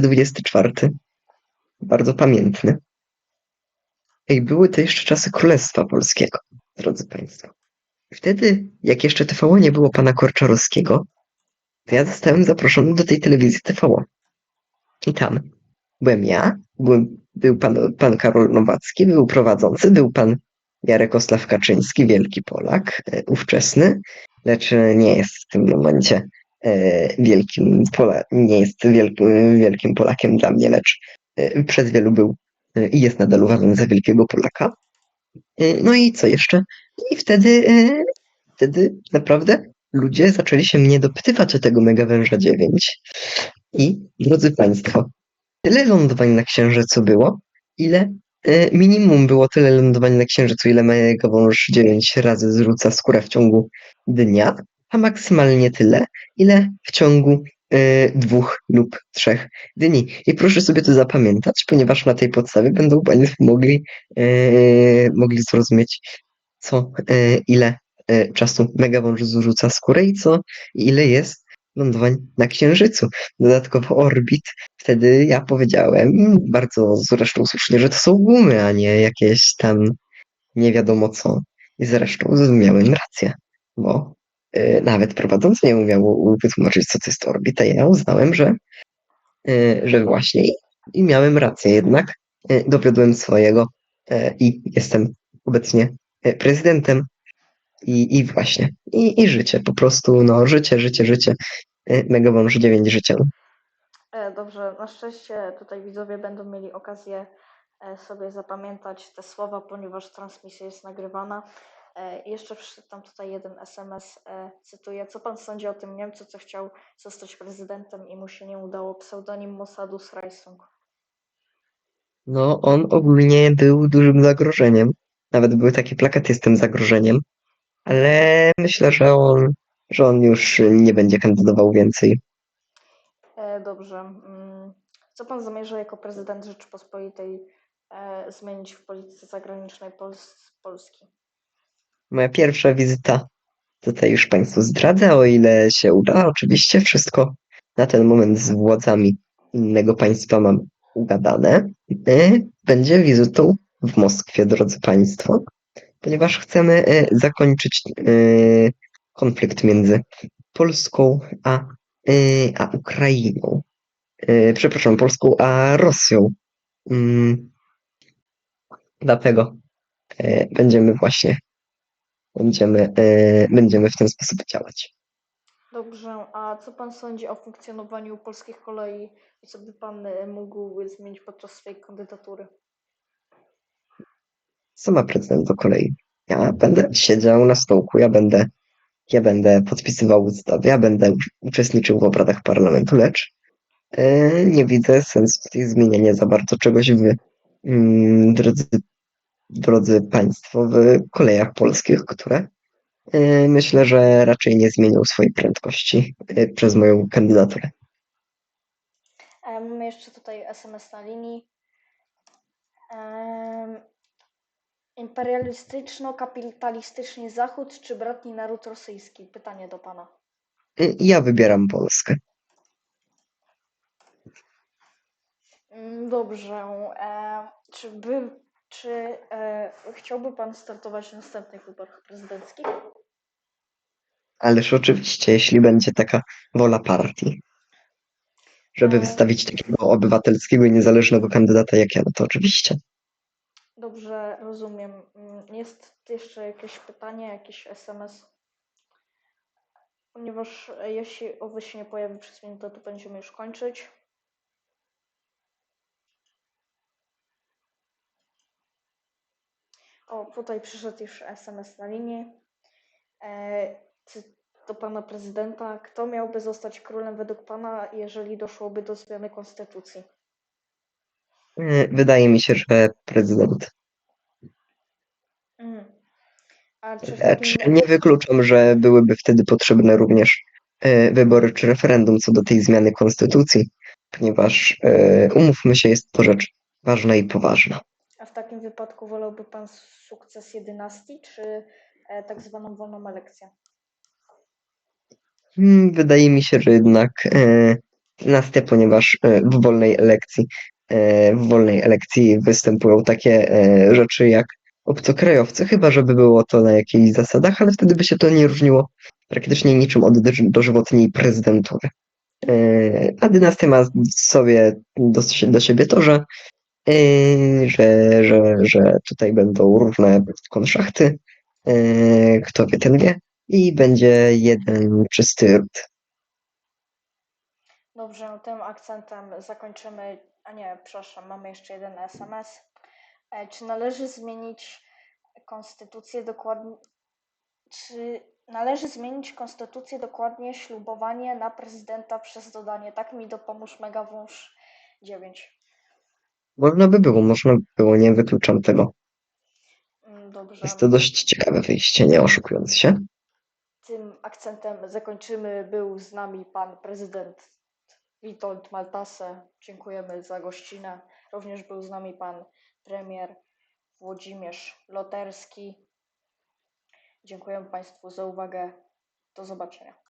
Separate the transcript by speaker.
Speaker 1: 24. Bardzo pamiętny. Ej, były to jeszcze czasy Królestwa Polskiego, drodzy Państwo. Wtedy, jak jeszcze TVO nie było pana Korczarowskiego, to ja zostałem zaproszony do tej telewizji TVO. I tam byłem ja, byłem, był pan, pan Karol Nowacki, był prowadzący, był pan Jarek Kaczyński, wielki Polak, e, ówczesny, lecz nie jest w tym momencie wielkim Pola, nie jest wielkim, wielkim Polakiem dla mnie, lecz e, przez wielu był e, i jest nadal uważany za wielkiego Polaka. E, No i co jeszcze? I wtedy, e, wtedy naprawdę ludzie zaczęli się mnie dopytywać o tego Mega Węża 9. I drodzy Państwo, tyle lądowań na Księżycu było, ile e, minimum było tyle lądowań na Księżycu, ile Mega Wąż 9 razy zrzuca skórę w ciągu dnia, a maksymalnie tyle, ile w ciągu e, dwóch lub trzech dni. I proszę sobie to zapamiętać, ponieważ na tej podstawie będą Państwo mogli, e, mogli zrozumieć, co, e, ile e, czasu Megawąż zrzuca skórę i co, ile jest lądowań na Księżycu. Dodatkowo orbit, wtedy ja powiedziałem, bardzo zresztą słusznie, że to są gumy, a nie jakieś tam nie wiadomo co. I zresztą miałem rację, bo nawet prowadzący nie umiał wytłumaczyć, co to jest orbita. Ja uznałem, że, e, że właśnie i, miałem rację, jednak e, dowiodłem swojego i jestem obecnie prezydentem i, i właśnie, i, i życie, po prostu, no, życie, życie, życie. Mega wąż 9 życiem.
Speaker 2: E, Dobrze, na szczęście tutaj widzowie będą mieli okazję e, sobie zapamiętać te słowa, ponieważ transmisja jest nagrywana. E, Jeszcze przyszedł tam tutaj jeden SMS, e, cytuję, co pan sądzi o tym Niemcu, co chciał zostać prezydentem i mu się nie udało, pseudonim Mossadu Srajsung.
Speaker 1: No, on ogólnie był dużym zagrożeniem. Nawet były takie plakaty z tym zagrożeniem, ale myślę, że on, że on już nie będzie kandydował więcej.
Speaker 2: E, Dobrze, mm, co pan zamierza jako prezydent Rzeczypospolitej zmienić w polityce zagranicznej Pols- Polski?
Speaker 1: Moja pierwsza wizyta tutaj już Państwu zdradzę, o ile się uda. Oczywiście wszystko na ten moment z władzami innego państwa mam ugadane. E, Będzie wizytą w Moskwie, drodzy Państwo, ponieważ chcemy e, zakończyć e, konflikt między Polską a, a Ukrainą. Przepraszam, Polską a Rosją. Mm, Dlatego będziemy właśnie będziemy, e, będziemy w ten sposób działać.
Speaker 2: Dobrze, a co pan sądzi o funkcjonowaniu polskich kolei i co by pan e, mógł zmienić podczas swojej kandydatury?
Speaker 1: Co ma prezydent do kolei? Ja będę siedział na stołku, ja będę, ja będę podpisywał ustawy, ja będę uczestniczył w obradach parlamentu, lecz e, nie widzę sensu tutaj zmieniania za bardzo czegoś w, mm, drodzy, drodzy Państwo, w kolejach polskich, które e, myślę, że raczej nie zmienią swojej prędkości e, przez moją kandydaturę.
Speaker 2: Mamy jeszcze tutaj SMS na linii. Em, Imperialistyczno-kapitalistyczny Zachód czy bratni naród rosyjski? Pytanie do pana.
Speaker 1: E, Ja wybieram Polskę.
Speaker 2: Mm, Dobrze. E, czy by, czy e, chciałby pan startować w następnych wyborach prezydenckich?
Speaker 1: Ależ oczywiście, jeśli będzie taka wola partii, żeby
Speaker 2: E,
Speaker 1: wystawić takiego obywatelskiego i niezależnego kandydata jak ja, no to oczywiście.
Speaker 2: Dobrze, rozumiem. Mm, Jest jeszcze jakieś pytanie, jakiś SMS? Ponieważ e, jeśli owy się nie pojawi przez minutę, to będziemy już kończyć. O, tutaj przyszedł już SMS na linię. E, do pana prezydenta. Kto miałby zostać królem według pana, jeżeli doszłoby do zmiany konstytucji?
Speaker 1: E, Wydaje mi się, że prezydent.
Speaker 2: Mm. A czy
Speaker 1: Lecz
Speaker 2: takim...
Speaker 1: nie wykluczam, że byłyby wtedy potrzebne również e, wybory czy referendum co do tej zmiany konstytucji, ponieważ e, umówmy się, jest to rzecz ważna i poważna.
Speaker 2: Takim wypadku wolałby pan sukcesję dynastii, czy e, tak zwaną wolną elekcję?
Speaker 1: Hmm, Wydaje mi się, że jednak e, 11, ponieważ e, w wolnej elekcji, e, w wolnej elekcji występują takie e, rzeczy jak obcokrajowcy, chyba żeby było to na jakichś zasadach, ale wtedy by się to nie różniło praktycznie niczym od doż- dożywotniej prezydentury. E, A dynastia ma w sobie do, do siebie to, że, że, że, że tutaj będą różne konszachty, e, kto wie, ten wie, i będzie jeden czysty ród.
Speaker 2: Dobrze, tym akcentem zakończymy. A nie, przepraszam, mamy jeszcze jeden SMS. E, Czy należy zmienić konstytucję dokładnie? Czy należy zmienić konstytucję dokładnie ślubowanie na prezydenta przez dodanie tak mi dopomóż megawąż 9?
Speaker 1: Można by było, można by było, nie wykluczam tego.
Speaker 2: Mm, Dobrze.
Speaker 1: Jest to dość ciekawe wyjście, nie oszukując się.
Speaker 2: Tym akcentem zakończymy. Był z nami pan prezydent Witold Maltase. Dziękujemy za gościnę. Również był z nami pan premier Włodzimierz Loterski. Dziękujemy Państwu za uwagę. Do zobaczenia.